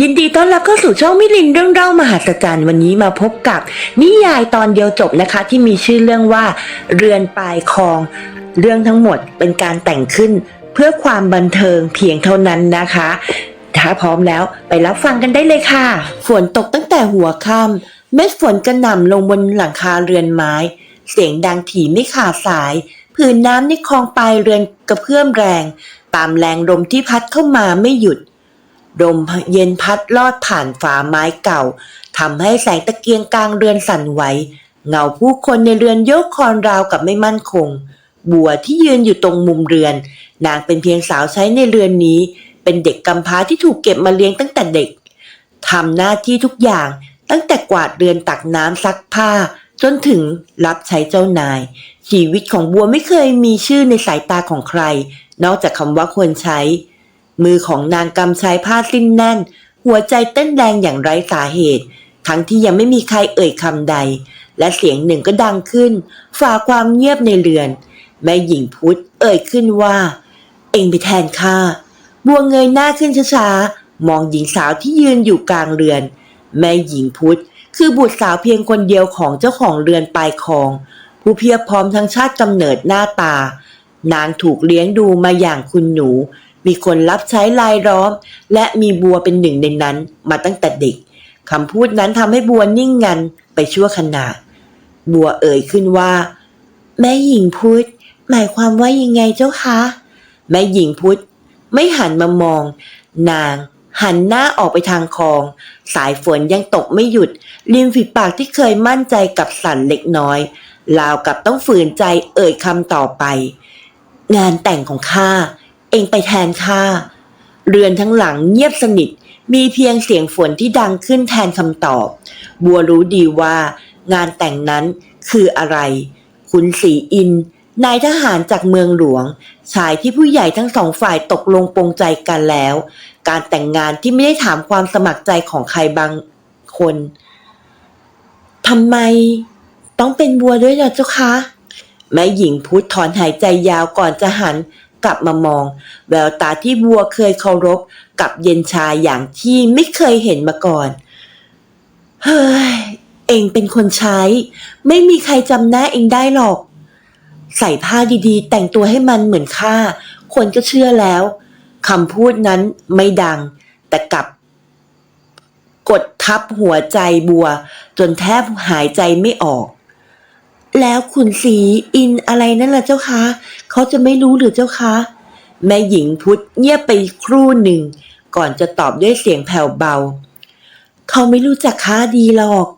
ยินดีต้อนรับเข้าสู่ช่องมิลินเรื่องเล่ามหัศจรรย์วันนี้มาพบกับ นิยายตอนเดียวจบนะคะ ที่มีชื่อเรื่องว่าเรือนปลายคลอง เรื่องทั้งหมดเป็นการแต่งขึ้น เพื่อความบันเทิงเพียงเท่านั้นนะคะ ถ้าพร้อมแล้วไปรับฟังกันได้เลยค่ะ ฝนตกตั้งแต่หัวค่ำเม็ดฝนกระหน่ำลงบนหลังคาเรือนไม้ เสียงดังถี่ไม่ขาดสาย ผืนน้ำในคลองปลายเรือนกระเพื่อมแรง ตามแรงลมที่พัดเข้ามาไม่หยุด ลมเย็นพัดลอดผ่านฝาไม้เก่าทำให้แสงตะเกียงกลางเรือนสั่นไหวเงาผู้คนในเรือนโยกคอนราวกับไม่มั่นคง บัวที่ยืนอยู่ตรงมุมเรือน นางเป็นเพียงสาวใช้ในเรือนนี้ เป็นเด็กกำพร้าที่ถูกเก็บมาเลี้ยงตั้งแต่เด็กทำหน้าที่ทุกอย่างตั้งแต่กวาดเรือนตักน้ำซักผ้า จนถึงรับใช้เจ้านาย ชีวิตของบัวไม่เคยมีชื่อในสายตาของใคร นอกจากคำว่าควรใช้ มือของนางกำชายผ้าสิ้นแน่น หัวใจเต้นแรงอย่างไร้สาเหตุ ทั้งที่ยังไม่มีใครเอ่ยคำใด และเสียงหนึ่งก็ดังขึ้น ฝ่าความเงียบในเรือน แม่หญิงพุทธเอ่ยขึ้นว่า เองไปแทนข้าบัวเงยหน้าขึ้นช้าๆมองหญิงสาวที่ยืนอยู่กลางเรือน แม่หญิงพุทธคือบุตรสาวเพียงคนเดียวของเจ้าของเรือนปลายคลอง ผู้เพียบพร้อมทั้งชาติกำเนิดหน้าตา นางถูกเลี้ยงดูมาอย่างคุณหนู มีคนรับใช้ลายล้อม และมีบัวเป็นหนึ่งในนั้นมาตั้งแต่เด็กคำพูดนั้นทำให้บัวนิ่งงันไปชั่วขณะ บัวเอ่ยขึ้นว่า แม่หญิงพุทธหมายความว่ายังไงเจ้าคะ แม่หญิงพุทธไม่หันมามอง นาง หันหน้าออกไปทางคลอง สายฝนยังตกไม่หยุด ริมฝีปากที่เคยมั่นใจกับสั่นเล็กน้อยราวกับต้องฝืนใจเอ่ยคำต่อไป งานแต่งของข้า เองไปแทนข้าเรือนทั้งหลังเงียบสนิท มีเพียงเสียงฝนที่ดังขึ้นแทนคำตอบ บัวรู้ดีว่างานแต่งนั้นคืออะไร ขุนศรีอิน นายทหารจากเมืองหลวง ชายที่ผู้ใหญ่ทั้งสองฝ่ายตกลงปรงใจกันแล้ว การแต่งงานที่ไม่ได้ถามความสมัครใจของใครบางคนทำไม ต้องเป็นบัวด้วยเหรอเจ้าคะแม่หญิงพุทธถอนหายใจยาวก่อนจะหัน กลับมามอง แววตาที่บัวเคยเคารพกับเย็นชาอย่างที่ไม่เคยเห็นมาก่อน เฮ้ย เองเป็นคนใช้ ไม่มีใครจำหน้าเองได้หรอก ใส่ผ้าดีๆ แต่งตัวให้มันเหมือนข้าคนก็เชื่อแล้วคำพูดนั้นไม่ดัง แต่กลับ กดทับหัวใจบัว จนแทบหายใจไม่ออกแล้วขุนศรีอินอะไรนั่นล่ะเจ้าคะ เขาจะไม่รู้หรือเจ้าคะ แม่หญิงพุทธเงียบไปครู่หนึ่ง ก่อนจะตอบด้วยเสียงแผ่วเบา เขาไม่รู้จักข้าดีหรอก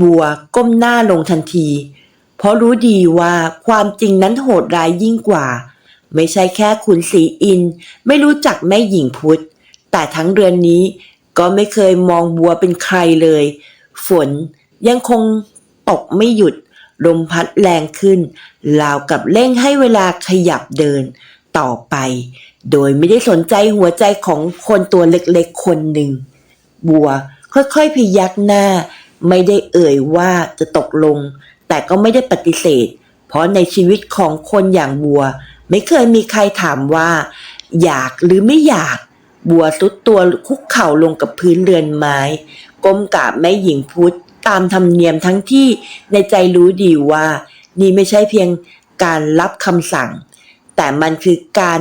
บัวก้มหน้าลงทันที เพราะรู้ดีว่าความจริงนั้นโหดร้ายยิ่งกว่า ไม่ใช่แค่ขุนศรีอิน ไม่รู้จักแม่หญิงพุทธ แต่ทั้งเรือนนี้ก็ไม่เคยมองบัวเป็นใครเลย ฝนยังคงตกไม่หยุด ลมพัดแรงขึ้นราวกับเร่งให้เวลาขยับเดินต่อไป โดยไม่ได้สนใจหัวใจของคนตัวเล็กๆคนหนึ่ง บัวค่อยๆพยักหน้า ไม่ได้เอ่ยว่าจะตกลง แต่ก็ไม่ได้ปฏิเสธ เพราะในชีวิตของคนอย่างบัว ไม่เคยมีใครถามว่า อยากหรือไม่อยาก บัวสุดตัวคุกเข่าลงกับพื้นเรือนไม้ ก้มกราบแม่หญิงพุทธ ตามธรรมเนียมทั้งที่ในใจรู้ดีว่า นี่ไม่ใช่เพียงการรับคำสั่ง แต่มันคือการ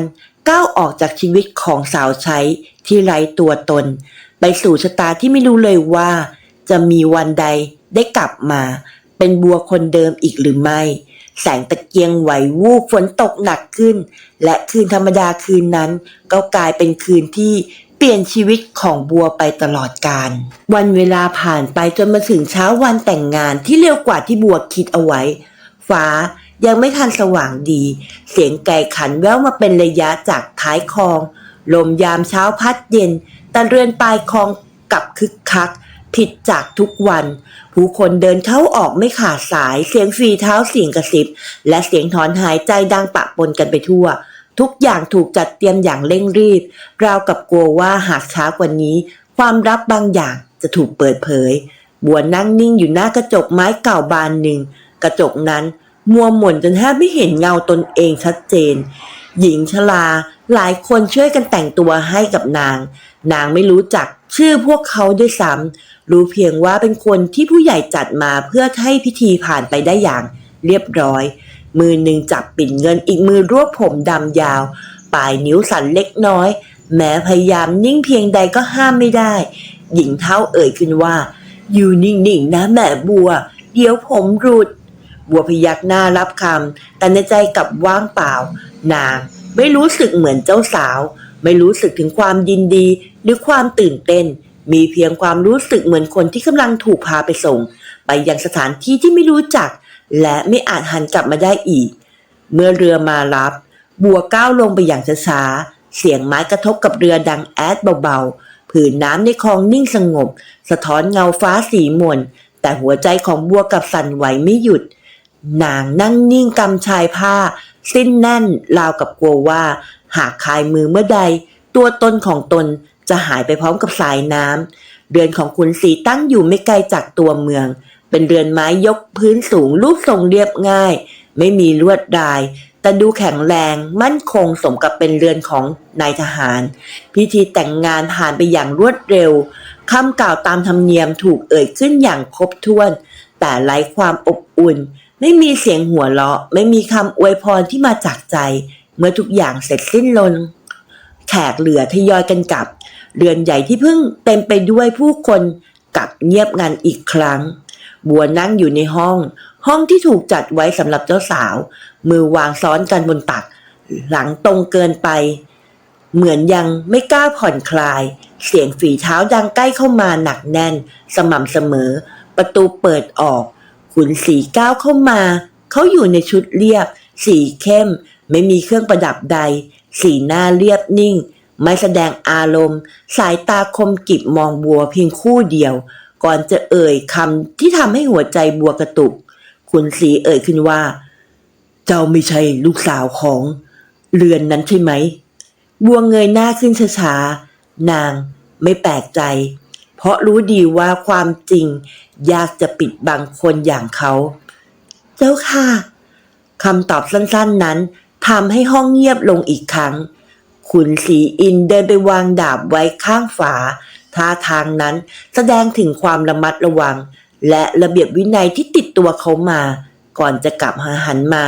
ก้าวออกจากชีวิตของสาวใช้ที่ไร้ตัวตน ไปสู่ชะตาที่ไม่รู้เลยว่า จะมีวันใดได้กลับมา เป็นบัวคนเดิมอีกหรือไม่ แสงตะเกียงไหววูบฝนตกหนักขึ้น และคืนธรรมดาคืนนั้น ก็กลายเป็นคืนที่ เปลี่ยนชีวิตของบัวไปตลอดกาลวันเวลาผ่านไปจนมาถึงเช้าวันแต่งงานที่เร็วกว่าที่บัวคิดเอาไว้ ฟ้ายังไม่ทันสว่างดี เสียงไก่ขันแว่วมาเป็นระยะจากท้ายคลอง ลมยามเช้าพัดเย็นแต่เรือนปลายคลองกลับคึกคัก ผิดจากทุกวัน ผู้คนเดินเข้าออกไม่ขาดสาย เสียงฝีเท้าเสียงกระซิบ และเสียงถอนหายใจดังปะปนกันไปทั่ว ทุกอย่างถูกจัดเตรียมอย่างเร่งรีบ ราวกับกลัวว่าหากช้ากว่านี้ ความลับบางอย่างจะถูกเปิดเผย บัวนั่งนิ่งอยู่หน้ากระจกไม้เก่าบานหนึ่ง กระจกนั้นมัวหม่นจนแทบไม่เห็นเงาตนเองชัดเจน หญิงชราหลายคนช่วยกันแต่งตัวให้กับนาง นางไม่รู้จักชื่อพวกเขาด้วยซ้ำรู้เพียงว่าเป็นคนที่ผู้ใหญ่จัดมาเพื่อให้พิธีผ่านไปได้อย่างเรียบร้อย มือหนึ่งจับปิ่นเงินอีกมือรวบผมดำยาว ปลายนิ้วสั่นเล็กน้อย แม้พยายามนิ่งเพียงใดก็ห้ามไม่ได้ หญิงเท้าเอ่ยขึ้นว่า อยู่นิ่งๆนะแม่บัว เดี๋ยวผมรุด บัวพยักหน้ารับคำแต่ในใจกลับว่างเปล่า นางไม่รู้สึกเหมือนเจ้าสาว ไม่รู้สึกถึงความยินดี หรือความตื่นเต้น มีเพียงความรู้สึกเหมือนคนที่กำลังถูกพาไปส่ง ไปยังสถานที่ที่ไม่รู้จัก และไม่อาจหันกลับมาได้อีก เมื่อเรือมารับ บัวก้าวลงไปอย่างช้าๆเสียงไม้กระทบกับเรือดังแอดเบาๆ ผืนน้ำในคลองนิ่งสงบ สะท้อนเงาฟ้าสีมนแต่หัวใจของบัวกับสั่นไหวไม่หยุด นางนั่งนิ่งกำชายผ้า สิ้นแน่นราวกับกลัวว่า หากคายมือเมื่อใด ตัวตนของตนจะหายไปพร้อมกับสายน้ำเรือนของคุณสีตั้งอยู่ไม่ไกลจากตัวเมือง เป็นเรือนไม้ยกพื้นสูงรูปทรงเรียบง่าย ไม่มีลวดลาย แต่ดูแข็งแรงมั่นคงสมกับเป็นเรือนของนายทหาร พิธีแต่งงานผ่านไปอย่างรวดเร็วคำกล่าวตามธรรมเนียมถูกเอ่ยขึ้นอย่างครบถ้วน แต่ไร้ความอบอุ่น ไม่มีเสียงหัวเราะ ไม่มีคำอวยพรที่มาจากใจ เมื่อทุกอย่างเสร็จสิ้นลง แขกเหลือทยอยกันกลับ เรือนใหญ่ที่เพิ่งเต็มไปด้วยผู้คนกลับเงียบงันอีกครั้ง บัวนั่งอยู่ในห้อง ห้องที่ถูกจัดไว้สำหรับเจ้าสาว มือวางซ้อนกันบนตัก หลังตรงเกินไป เหมือนยังไม่กล้าผ่อนคลาย เสียงฝีเท้าดังใกล้เข้ามาหนักแน่น สม่ำเสมอ ประตูเปิดออก ขุนสีก้าวเข้ามา เขาอยู่ในชุดเรียบ สีเข้ม ไม่มีเครื่องประดับใด สีหน้าเรียบนิ่ง ไม่แสดงอารมณ์ สายตาคมกิบมองบัวเพียงคู่เดียว ก่อนจะเอ่ยคำที่ทำให้หัวใจบัวกระตุก ขุนสีเอ่ยขึ้นว่า เจ้าไม่ใช่ลูกสาวของเรือนนั้นใช่ไหม บัวเงยหน้าขึ้นช้าๆ นางไม่แปลกใจ เพราะรู้ดีว่าความจริง ยากจะปิดบังคนอย่างเขา เจ้าค่ะคำตอบสั้นๆนั้นทำให้ห้องเงียบลงอีกครั้ง ขุนศรีอินเดินไปวางดาบไว้ข้างฝา ท่าทางนั้นแสดงถึงความระมัดระวัง และระเบียบวินัยที่ติดตัวเขามา ก่อนจะกลับหาหันมา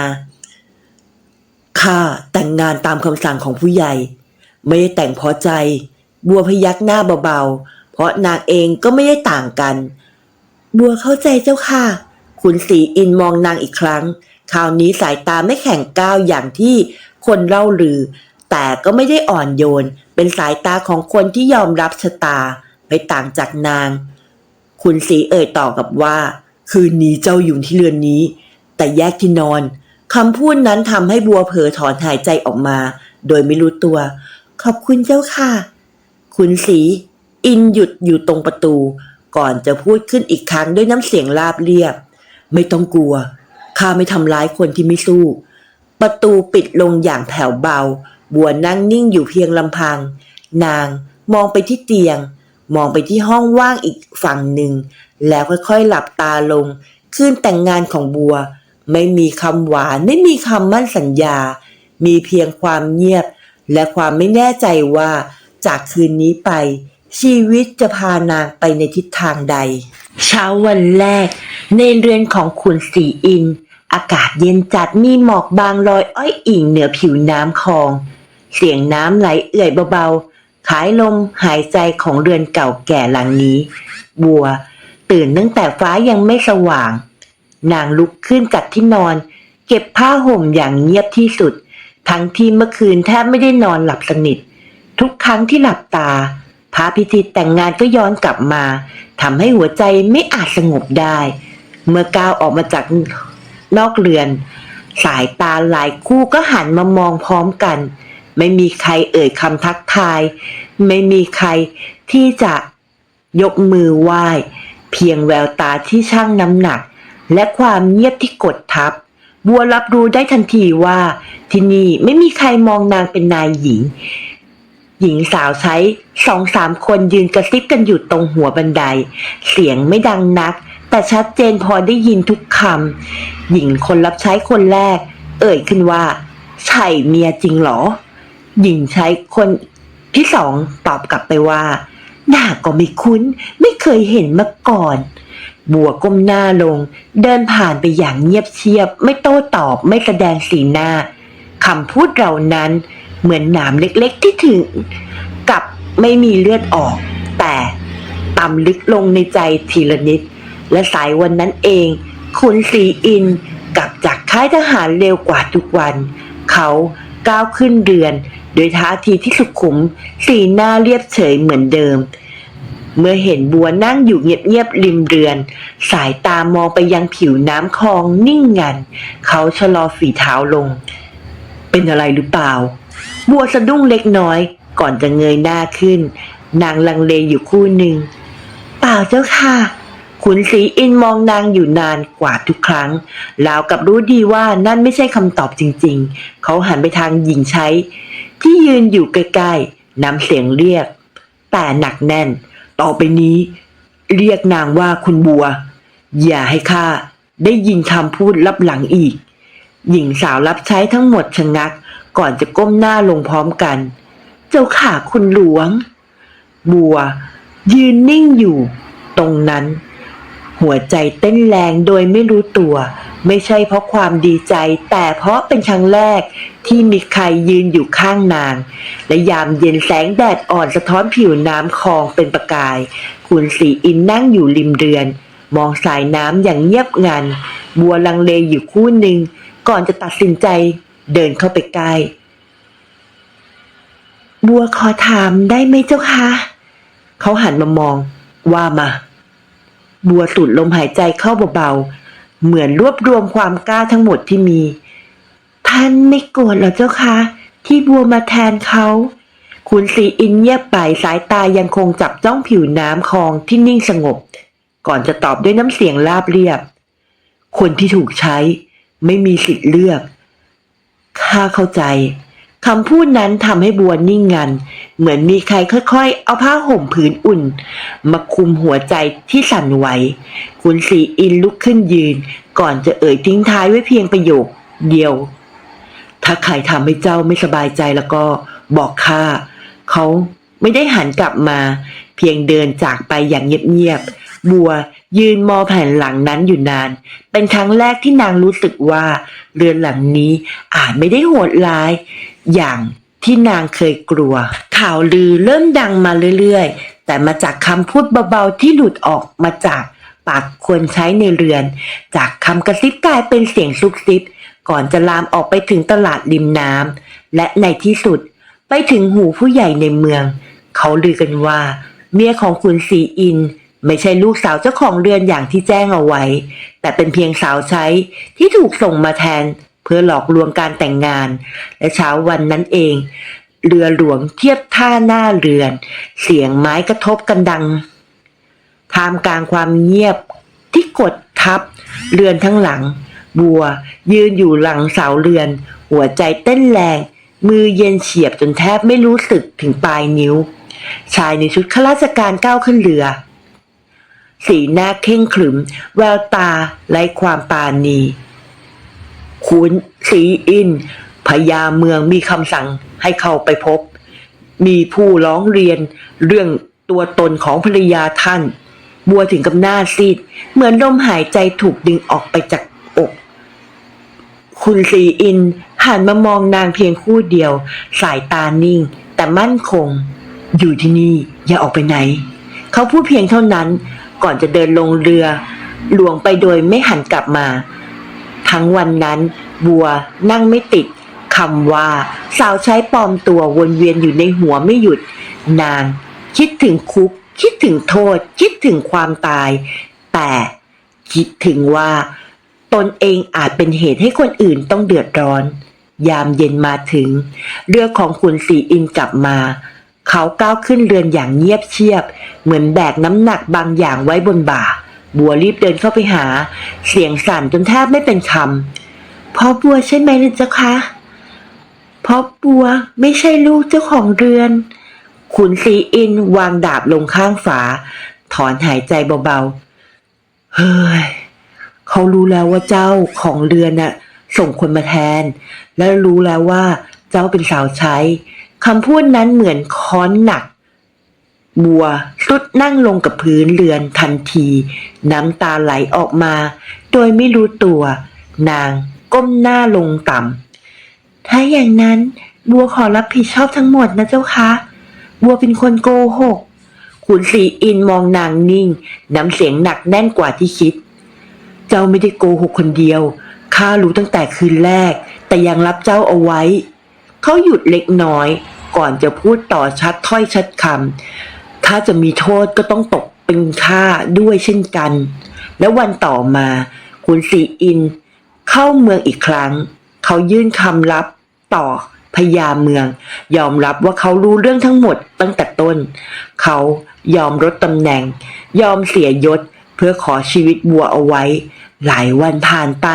ข้าแต่งงานตามคำสั่งของผู้ใหญ่ ไม่ได้แต่งพราะใจ บัวพยักหน้าเบาๆ เพราะนางเองก็ไม่ได้ต่างกัน บัวเข้าใจเจ้าค่ะ ขุนศรีอินมองนางอีกครั้ง คราวนี้สายตาไม่แข็งก้าวอย่างที่คนเล่าลือ แต่ก็ไม่ได้อ่อนโยน เป็นสายตาของคนที่ยอมรับชะตาไม่ต่างจากนางขุนศรีเอ่ยต่อกับว่า คืนนี้เจ้าอยู่ที่เรือนนี้ แต่แยกที่นอนคำพูดนั้นทำให้บัวเผลอถอนหายใจออกมา โดยไม่รู้ตัว ขอบคุณเจ้าค่ะขุนศรีอินหยุดอยู่ตรงประตู ก่อนจะพูดขึ้นอีกครั้งด้วยน้ำเสียงราบเรียบ ไม่ต้องกลัวข้าไม่ทำร้ายคนที่ไม่สู้ ประตูปิดลงอย่างแผ่วเบา บัวนั่งนิ่งอยู่เพียงลำพัง นางมองไปที่เตียง มองไปที่ห้องว่างอีกฝั่งหนึ่ง แล้วค่อยๆหลับตาลง คืนแต่งงานของบัว ไม่มีคำหวานไม่มีคำมั่นสัญญา มีเพียงความเงียบ และความไม่แน่ใจว่า จากคืนนี้ไป ชีวิตจะพานางไปในทิศทางใด เช้าวันแรก ในเรือนของขุนศรีอิน อากาศเย็นจัดมีหมอกบางลอยอ้อยอิงเหนือผิวน้ำคลอง เสียงน้ำไหลเอื่อยเบาๆ ขายลมหายใจของเรือนเก่าแก่หลังนี้ บัว ตื่นตั้งแต่ฟ้ายังไม่สว่าง นางลุกขึ้นจากที่นอน เก็บผ้าห่มอย่างเงียบที่สุด ทั้งที่เมื่อคืนแทบไม่ได้นอนหลับสนิท ทุกครั้งที่หลับตาพระพิธีแต่งงานก็ย้อนกลับมาทำให้หัวใจไม่อาจสงบได้ เมื่อก้าวออกมาจากนอกเรือน สายตาหลายคู่ก็หันมามองพร้อมกัน ไม่มีใครเอ่ยคำทักทาย ไม่มีใครที่จะยกมือไหว้ เพียงแววตาที่ช่างน้ำหนัก และความเงียบที่กดทับ บัวรับรู้ได้ทันทีว่า ที่นี่ไม่มีใครมองนางเป็นนายหญิง หญิงสาวใช้สองสามคนยืนกระซิบกันอยู่ตรงหัวบันได เสียงไม่ดังนัก แต่ชัดเจนพอได้ยินทุกคำหญิงคนรับใช้คนแรก เอ่ยขึ้นว่า ใช่เมียจริงหรอ หญิงใช้คนที่สองตอบกลับไปว่า หน้าก็ไม่คุ้น ไม่เคยเห็นมาก่อน บัวก้มหน้าลง เดินผ่านไปอย่างเงียบเชียบ ไม่โต้ตอบไม่แสดงสีหน้าคำพูดเหล่านั้นเหมือนหนามเล็กๆที่ถึง กับไม่มีเลือดออก แต่ต่ำลึกลงในใจทีละนิด และสายวันนั้นเอง คุณสีอินกลับจากค่ายทหารเร็วกว่าทุกวัน เขาก้าวขึ้นเรือน โดยท่าทีที่สุขุม สีหน้าเรียบเฉยเหมือนเดิม เมื่อเห็นบัวนั่งอยู่เงียบๆริมเรือน สายตามองไปยังผิวน้ำคลองนิ่งงัน เขาชะลอฝีเท้าลง เป็นอะไรหรือเปล่า บัวสะดุ้งเล็กน้อย ก่อนจะเงยหน้าขึ้น นางลังเลอยู่คู่หนึ่ง เปล่าเจ้าค่ะขุนศรีอินมองนางอยู่นานกว่าทุกครั้งราวกับรู้ดีว่านั่นไม่ใช่คำตอบจริง ๆ เขาหันไปทางหญิงใช้ ที่ยืนอยู่ใกล้ๆนำเสียงเรียก แต่หนักแน่น ต่อไปนี้ เรียกนางว่าคุณบัว อย่าให้ข้าได้ยินคำพูดลับหลังอีก หญิงสาวรับใช้ทั้งหมดชะงัก ก่อนจะก้มหน้าลงพร้อมกัน เจ้าข่าคุณหลวง บัว ยืนนิ่งอยู่ ตรงนั้น หัวใจเต้นแรงโดยไม่รู้ตัว ไม่ใช่เพราะความดีใจ แต่เพราะเป็นครั้งแรกที่มีใครยืนอยู่ข้างนาง และยามเย็นแสงแดดอ่อนสะท้อนผิวน้ำคลองเป็นประกาย คุณสีอินนั่งอยู่ริมเรือน มองสายน้ำอย่างเงียบงัน บัวลังเลอยู่คู่หนึ่ง ก่อนจะตัดสินใจเดินเข้าไปใกล้บัวขอถามได้ไหมเจ้าคะ เขาหันมามองว่ามา บัวสูดลมหายใจเข้าเบาๆ เหมือนรวบรวมความกล้าทั้งหมดที่มี ท่านไม่โกรธหรอเจ้าคะ ที่บัวมาแทนเขาคุณสีอินเงียบไปสายตายังคงจับจ้องผิวน้ำคลองที่นิ่งสงบ ก่อนจะตอบด้วยน้ำเสียงราบเรียบ คนที่ถูกใช้ไม่มีสิทธิ์เลือก ข้าเข้าใจ คำพูดนั้นทำให้บัวนิ่งงัน เหมือนมีใครค่อยๆ เอาผ้าห่มผืนอุ่น มาคุมหัวใจที่สั่นไหวคุณสีอินลุกขึ้นยืน ก่อนจะเอ่ยทิ้งท้ายไว้เพียงประโยค เดียว ถ้าใครทำให้เจ้าไม่สบายใจแล้วก็บอกข้าเขาไม่ได้หันกลับมา เพียงเดินจากไปอย่างเงียบๆ บัวยืนมองแผ่นหลังนั้นอยู่นาน เป็นครั้งแรกที่นางรู้สึกว่า เรือนหลังนี้อาจไม่ได้โหดร้าย อย่างที่นางเคยกลัว ข่าวลือเริ่มดังมาเรื่อยๆ แต่มาจากคำพูดเบาๆที่หลุดออกมาจากปากคนใช้ในเรือน จากคำกระซิบกลายเป็นเสียงซุกซิบ ก่อนจะลามออกไปถึงตลาดริมน้ำและในที่สุดไปถึงหูผู้ใหญ่ในเมือง เขาลือกันว่า เมียของคุณสีอิน ไม่ใช่ลูกสาวเจ้าของเรือนอย่างที่แจ้งเอาไว้ แต่เป็นเพียงสาวใช้ที่ถูกส่งมาแทนเพื่อหลอกลวงการแต่งงาน และเช้าวันนั้นเอง เรือหลวงเทียบท่าหน้าเรือน เสียงไม้กระทบกันดังท่ามกลางความเงียบที่กดทับ เรือนทั้งหลัง บัว ยืนอยู่หลังเสาเรือน หัวใจเต้นแรง มือเย็นเฉียบจนแทบไม่รู้สึกถึงปลายนิ้ว ชายในชุดข้าราชการก้าวขึ้นเรือ สีหน้าเข่งขรึม แววตาไร้ความปาณีคุณสีอินพญาเมืองมีคำสั่งให้เข้าไปพบ มีผู้ร้องเรียนเรื่องตัวตนของภรรยาท่าน บัวถึงกับหน้าซีด เหมือนลมหายใจถูกดึงออกไปจากอก คุณสีอินหันมามองนางเพียงคู่เดียว สายตานิ่ง แต่มั่นคง อยู่ที่นี่อย่าออกไปไหน เขาพูดเพียงเท่านั้น ก่อนจะเดินลงเรือ หลวงไปโดยไม่หันกลับมา ทั้งวันนั้น บัวนั่งไม่ติดคำว่า สาวใช้ปลอมตัววนเวียนอยู่ในหัวไม่หยุด นาง คิดถึงคุก คิดถึงโทษ คิดถึงความตาย แต่คิดถึงว่า ตนเองอาจเป็นเหตุให้คนอื่นต้องเดือดร้อน ยามเย็นมาถึง เรือของคุณสีอินกลับมา เขาก้าวขึ้นเรือนอย่างเงียบเชียบ เหมือนแบกน้ำหนักบางอย่างไว้บนบ่า บัวรีบเดินเข้าไปหา เสียงสั่นจนแทบไม่เป็นคำพ่อบัวใช่ไหมนะเจ้าคะพ่อบัวไม่ใช่ลูกเจ้าของเรือน ขุนสีอินวางดาบลงข้างฝา ถอนหายใจเบาๆ เฮ้ย เขารู้แล้วว่าเจ้าของเรือนน่ะ ส่งคนมาแทน และรู้แล้วว่าเจ้าเป็นสาวใช้ คำพูดนั้นเหมือนค้อนหนัก บัวสุดนั่งลงกับพื้นเรือนทันที น้ำตาไหลออกมา โดยไม่รู้ตัว นางก้มหน้าลงต่ำถ้าอย่างนั้นบัวขอรับผิดชอบทั้งหมดนะเจ้าคะ บัวเป็นคนโกหกขุนศรีอินมองนางนิ่ง น้ำเสียงหนักแน่นกว่าที่คิด เจ้าไม่ได้โกหกคนเดียว ข้ารู้ตั้งแต่คืนแรก แต่ยังรับเจ้าเอาไว้ เขาหยุดเล็กน้อย ก่อนจะพูดต่อชัดถ้อยชัดคำถ้าจะมีโทษก็ต้องตกเป็นข้าด้วยเช่นกัน แล้ววันต่อมาขุนศรีอิน เข้าเมืองอีกครั้ง เขายื่นคำรับต่อพญาเมือง ยอมรับว่าเขารู้เรื่องทั้งหมดตั้งแต่ต้น เขายอมลดตำแหน่ง ยอมเสียยศเพื่อขอชีวิตบัวเอาไว้ หลายวันผ่านไป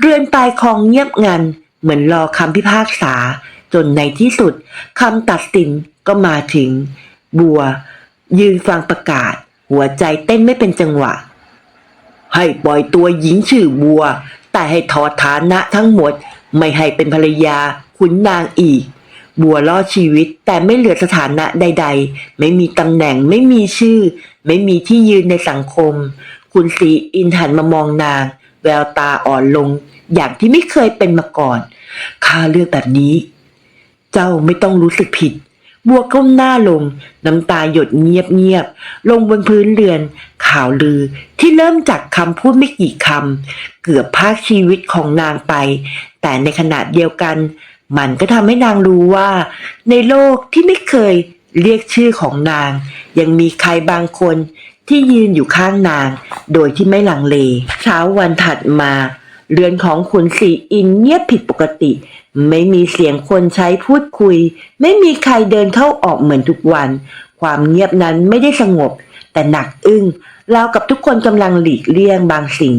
เรือนปลายคลองเงียบงัน เหมือนรอคำพิพากษา จนในที่สุดคำตัดสินก็มาถึง บัว ยืนฟังประกาศ หัวใจเต้นไม่เป็นจังหวะ ให้ปล่อยตัวหญิงชื่อบัว แต่ให้ถอดฐานะทั้งหมด ไม่ให้เป็นภรรยาขุนนางอีก บัวรอดชีวิตแต่ไม่เหลือสถานะใด ๆ ไม่มีตำแหน่งไม่มีชื่อ ไม่มีที่ยืนในสังคม คุณศรีอินหันมามองนาง แววตาอ่อนลง อย่างที่ไม่เคยเป็นมาก่อนข้าเลือกแบบนี้ เจ้าไม่ต้องรู้สึกผิด บัวก้มหน้าลง น้ำตาหยดเงียบๆ ลงบนพื้นเรือน ข่าวลือที่เริ่มจากคำพูดไม่กี่คำ เกือบพากชีวิตของนางไป แต่ในขณะเดียวกัน มันก็ทำให้นางรู้ว่า ในโลกที่ไม่เคยเรียกชื่อของนาง ยังมีใครบางคนที่ยืนอยู่ข้างนาง โดยที่ไม่ลังเล เช้าวันถัดมา เรือนของขุนศรีอินเงียบผิดปกติ ไม่มีเสียงคนใช้พูดคุย ไม่มีใครเดินเข้าออกเหมือนทุกวัน ความเงียบนั้นไม่ได้สงบ แต่หนักอึ้งราวกับทุกคนกำลังหลีกเลี่ยงบางสิ่ง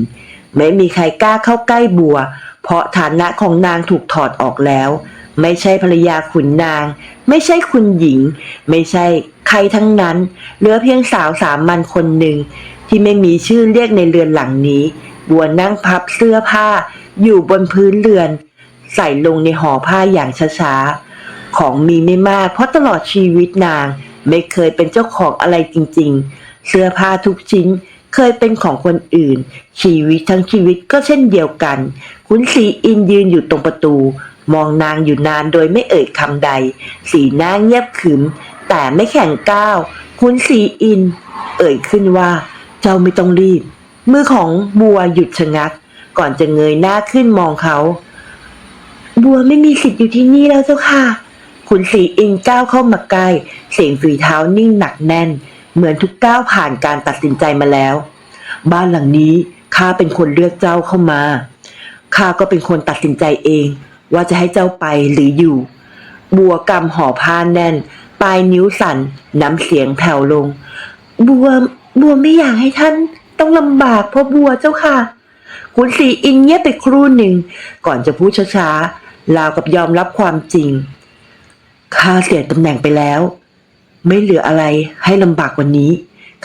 ไม่มีใครกล้าเข้าใกล้บัว เพราะฐานะของนางถูกถอดออกแล้ว ไม่ใช่ภรรยาขุนนาง ไม่ใช่คุณหญิง ไม่ใช่ใครทั้งนั้น เหลือเพียงสาวสามัญคนหนึ่ง ที่ไม่มีชื่อเรียกในเรือนหลังนี้ บัวนั่งพับเสื้อผ้า อยู่บนพื้นเรือน ใส่ลงในห่อผ้าอย่างช้าๆ ของมีไม่มากเพราะตลอดชีวิตนางไม่เคยเป็นเจ้าของอะไรจริงๆ เสื้อผ้าทุกชิ้นเคยเป็นของคนอื่น ชีวิตทั้งชีวิตก็เช่นเดียวกัน คุณศรีอินยืนอยู่ตรงประตู มองนางอยู่นานโดยไม่เอ่ยคำใด สีหน้าเงียบขรึม แต่ไม่แข็งก้าว คุณศรีอิน เอ่ยขึ้นว่า เจ้าไม่ต้องรีบ มือของบัวหยุดชะงัก ก่อนจะเงยหน้าขึ้นมองเขา บัวไม่มีสิทธิ์อยู่ที่นี่แล้วเจ้าค่ะขุนศรีอินก้าวเข้ามาใกล้เสียงฝีเท้านิ่งหนักแน่น เหมือนทุกก้าวผ่านการตัดสินใจมาแล้ว บ้านหลังนี้ข้าเป็นคนเลือกเจ้าเข้ามาข้าก็เป็นคนตัดสินใจเอง ว่าจะให้เจ้าไปหรืออยู่ บัวกำห่อผ้าแน่น ปลายนิ้วสั่นน้ำเสียงแผ่วลง บัวบัวไม่อยากให้ท่านต้องลำบากเพราะบัวเจ้าค่ะคุณสีอินเงียบไปครู่หนึ่ง ก่อนจะพูดช้าๆ ราวกับยอมรับความจริง ข้าเสียตำแหน่งไปแล้ว ไม่เหลืออะไรให้ลำบากกว่านี้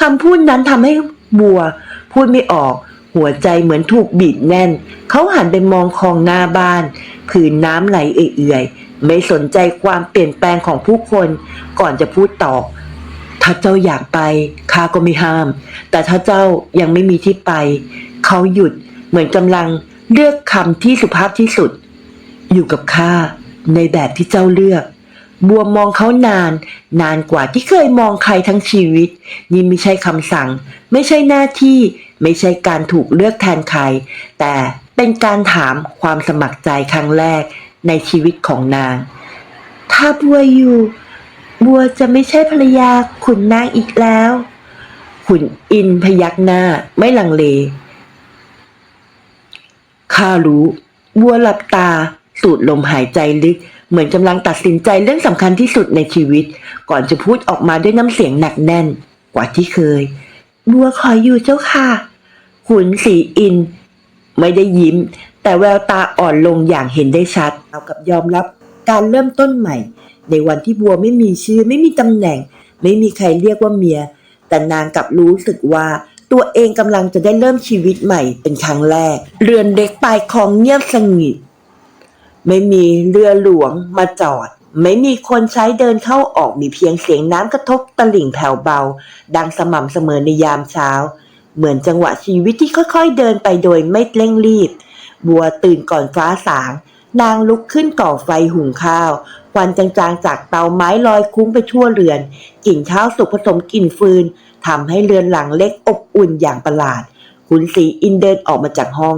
คำพูดนั้นทำให้บัว พูดไม่ออก หัวใจเหมือนถูกบีบแน่น เขาหันไปมองคลองหน้าบ้านผืนน้ำไหลเอื่อยๆ ไม่สนใจความเปลี่ยนแปลงของผู้คน ก่อนจะพูดต่อ ถ้าเจ้าอยากไปข้าก็ไม่ห้าม แต่ถ้าเจ้ายังไม่มีที่ไป เขาหยุดเหมือนกำลังเลือกคำที่สุภาพที่สุด อยู่กับข้าในแบบที่เจ้าเลือก บัวมองเขานาน นานกว่าที่เคยมองใครทั้งชีวิต นี่ไม่ใช่คำสั่ง ไม่ใช่หน้าที่ ไม่ใช่การถูกเลือกแทนใคร แต่เป็นการถามความสมัครใจครั้งแรกในชีวิตของนาง ถ้าบัวอยู่ บัวจะไม่ใช่ภรรยาขุนนางอีกแล้ว ขุนอินพยักหน้าไม่ลังเลข้ารู้ บัวหลับตา สูดลมหายใจลึก เหมือนกำลังตัดสินใจเรื่องสำคัญที่สุดในชีวิต ก่อนจะพูดออกมาด้วยน้ำเสียงหนักแน่น กว่าที่เคย บัวขออยู่เจ้าค่ะขุนสีอิน ไม่ได้ยิ้ม แต่แววตาอ่อนลงอย่างเห็นได้ชัดเอากับยอมรับการเริ่มต้นใหม่ ในวันที่บัวไม่มีชื่อไม่มีตำแหน่ง ไม่มีใครเรียกว่าเมีย แต่นางกลับรู้สึกว่าตัวเองกำลังจะได้เริ่มชีวิตใหม่เป็นครั้งแรก เรือนเด็กปลายคลองเงียบสงบ ไม่มีเรือหลวงมาจอด ไม่มีคนใช้เดินเข้าออกมีเพียงเสียงน้ำกระทบตลิ่งแผ่วเบา ดังสม่ำเสมอในยามเช้า เหมือนจังหวะชีวิตที่ค่อยๆเดินไปโดยไม่เร่งรีบ บัวตื่นก่อนฟ้าสาง นางลุกขึ้นก่อไฟหุงข้าวควันจางๆ จากเตาไม้ลอยคุ้งไปทั่วเรือน กลิ่นข้าวสุกผสมกลิ่นฟืนทำให้เรือนหลังเล็กอบอุ่นอย่างประหลาดคุณสีอินเดินออกมาจากห้อง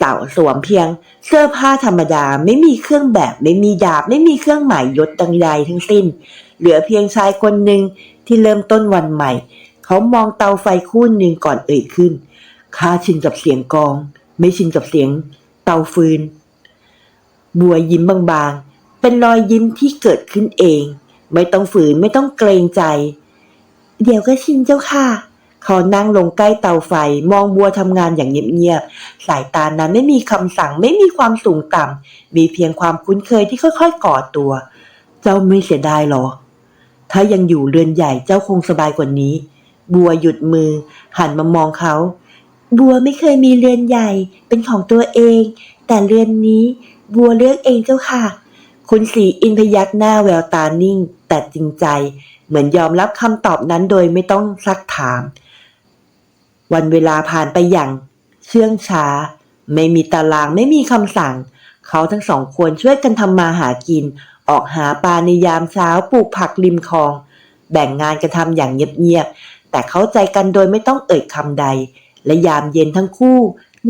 สาวสวมเพียง เสื้อผ้าธรรมดาไม่มีเครื่องแบบไม่มีดาบไม่มีเครื่องหมายยศดังใดทั้งสิ้น เหลือเพียงชายคนหนึ่งที่เริ่มต้นวันใหม่ เขามองเตาไฟคู่หนึ่งก่อนเอ่ยขึ้นข้าชินกับเสียงกอง ไม่ชินกับเสียง เตาฟืน บัวยิ้มบางๆ เป็นรอยยิ้มที่เกิดขึ้นเอง ไม่ต้องฝืนไม่ต้องเกรงใจ เดี๋ยวก็ชินเจ้าค่ะ เขานั่งลงใกล้เตาไฟ มองบัวทำงานอย่างเงียบๆ สายตานั้นไม่มีคำสั่งไม่มีความสูงต่ำ มีเพียงความคุ้นเคยที่ค่อยๆก่อตัว เจ้าไม่เสียดายหรอ ถ้ายังอยู่เรือนใหญ่เจ้าคงสบายกว่านี้ บัวหยุดมือ หันมามองเขา บัวไม่เคยมีเรือนใหญ่ เป็นของตัวเอง แต่เรือนนี้บัวเลือกเองเจ้าค่ะ คุณสีอินพยักหน้าแววตานิ่ง แต่จริงใจ เหมือนยอมรับคำตอบนั้นโดยไม่ต้องซักถาม วันเวลาผ่านไปอย่าง เชื่องช้า ไม่มีตารางไม่มีคำสั่ง เขาทั้งสองคนช่วยกันทำมาหากิน ออกหาปลาในยามเช้าปลูกผักริมคลอง แบ่งงานกันทำอย่างเงียบๆแต่เข้าใจกันโดยไม่ต้องเอ่ยคำใด และยามเย็นทั้งคู่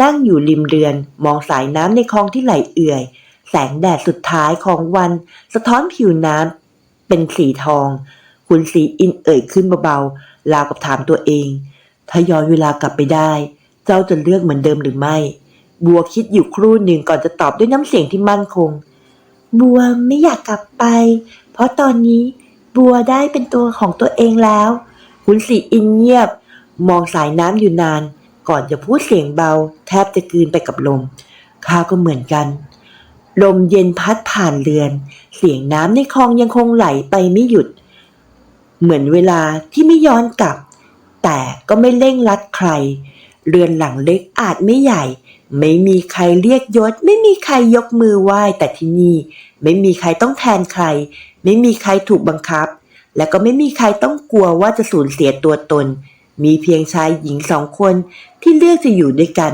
นั่งอยู่ริมเรือน มองสายน้ำในคลองที่ไหลเอื่อย แสงแดดสุดท้ายของวัน สะท้อนผิวน้ำเป็นสีทอง คุณสีอินเอ่ยขึ้นเบาๆราวกับถามตัวเอง ถ้าย้อนเวลากลับไปได้ เจ้าจะเลือกเหมือนเดิมหรือไม่ บัวคิดอยู่ครู่หนึ่งก่อนจะตอบด้วยน้ำเสียงที่มั่นคง บัวไม่อยากกลับไป เพราะตอนนี้บัวได้เป็นตัวของตัวเองแล้ว คุณสีอินเงียบ มองสายน้ำอยู่นาน ก่อนจะพูดเสียงเบา แทบจะกลืนไปกับลมข้าก็เหมือนกัน ลมเย็นพัดผ่านเรือน เสียงน้ำในคลองยังคงไหลไปไม่หยุด เหมือนเวลาที่ไม่ย้อนกลับ แต่ก็ไม่เร่งรัดใคร เรือนหลังเล็กอาจไม่ใหญ่ ไม่มีใครเรียกยศ ไม่มีใครยกมือไหว้ แต่ที่นี่ ไม่มีใครต้องแทนใคร ไม่มีใครถูกบังคับ และก็ไม่มีใครต้องกลัวว่าจะสูญเสียตัวตน มีเพียงชายหญิงสองคนที่เลือกจะอยู่ด้วยกัน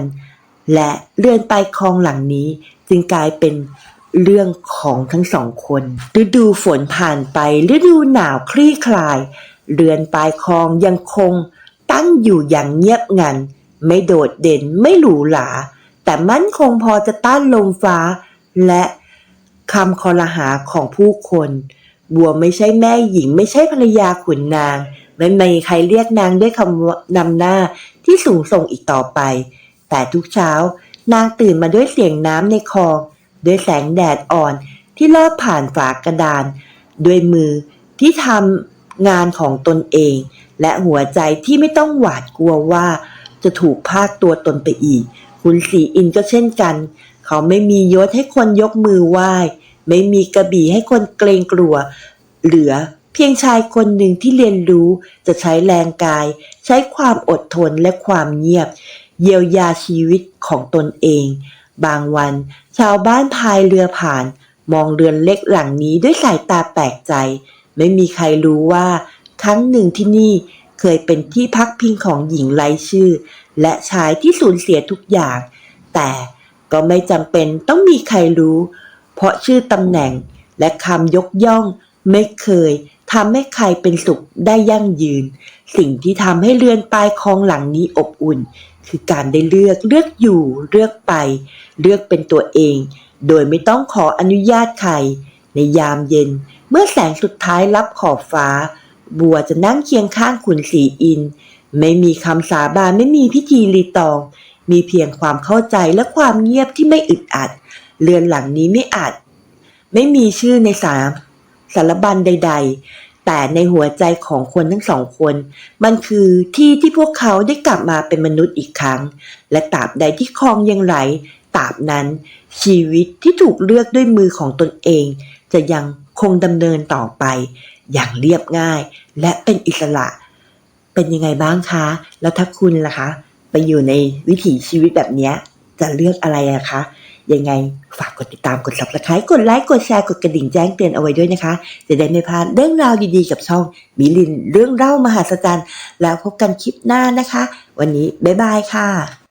และเรือนปลายคลองหลังนี้จึงกลายเป็นเรื่องของทั้งสองคน ฤดูฝนผ่านไปฤดูหนาวคลี่คลาย เรือนปลายคลองยังคงตั้งอยู่อย่างเงียบงัน ไม่โดดเด่นไม่หรูหราแต่มั่นคงพอจะต้านลมฟ้า และคำคอรหาของผู้คนบัวไม่ใช่แม่หญิง ไม่ใช่ภรรยาขุนนางไม่มีใครเรียกนางด้วยคำนำหน้าที่สูงส่งอีกต่อไป แต่ทุกเช้านางตื่นมาด้วยเสียงน้ำในคลอง ด้วยแสงแดดอ่อนที่ลอดผ่านฝากระดาน ด้วยมือที่ทำ งานของตนเอง และหัวใจที่ไม่ต้องหวาดกลัวว่า จะถูกพากตัวตนไปอีก คุณสีอินก็เช่นกัน เขาไม่มียศให้คนยกมือไหว้ ไม่มีกระบี่ให้คนเกรงกลัว เหลือเพียงชายคนหนึ่งที่เรียนรู้จะใช้แรงกาย ใช้ความอดทนและความเงียบ เยียวยาชีวิตของตนเอง บางวัน ชาวบ้านพายเรือผ่าน มองเรือนเล็กหลังนี้ด้วยสายตาแปลกใจ ไม่มีใครรู้ว่า ครั้งหนึ่งที่นี่เคยเป็นที่พักพิงของหญิงไร้ชื่อ และชายที่สูญเสียทุกอย่าง แต่ก็ไม่จำเป็นต้องมีใครรู้ เพราะชื่อตำแหน่งและคำยกย่องไม่เคยทำให้ใครเป็นสุขได้ยั่งยืน สิ่งที่ทำให้เรือนปลายคลองหลังนี้อบอุ่น คือการได้เลือกเลือกอยู่เลือกไป เลือกเป็นตัวเอง โดยไม่ต้องขออนุญาตใคร ในยามเย็น เมื่อแสงสุดท้ายรับขอบฟ้า บัวจะนั่งเคียงข้างขุนศรีอิน ไม่มีคำสาบานไม่มีพิธีรีตอง มีเพียงความเข้าใจและความเงียบที่ไม่อึดอัด เรือนหลังนี้ไม่อาจ ไม่มีชื่อในสามสารบัญใด ๆ แต่ในหัวใจของคนทั้งสองคน มันคือที่ที่พวกเขาได้กลับมาเป็นมนุษย์อีกครั้ง และตราบใดที่คลองยังไหลตราบนั้น ชีวิตที่ถูกเลือกด้วยมือของตนเอง จะยัง คงดำเนินต่อไป อย่างเรียบง่าย และเป็นอิสระ เป็นยังไงบ้างคะ แล้วถ้าคุณล่ะคะ ไปอยู่ในวิถีชีวิตแบบนี้จะเลือกอะไรอะคะ ยังไงฝากกดติดตามกด subscribe กดไลค์กดแชร์กดกระดิ่งแจ้งเตือนเอาไว้ด้วยนะคะ จะได้ไม่พลาดเรื่องราวดีๆกับช่องมิลินเรื่องเล่ามหัศจรรย์ แล้วพบกันคลิปหน้านะคะ วันนี้บ๊ายบายค่ะ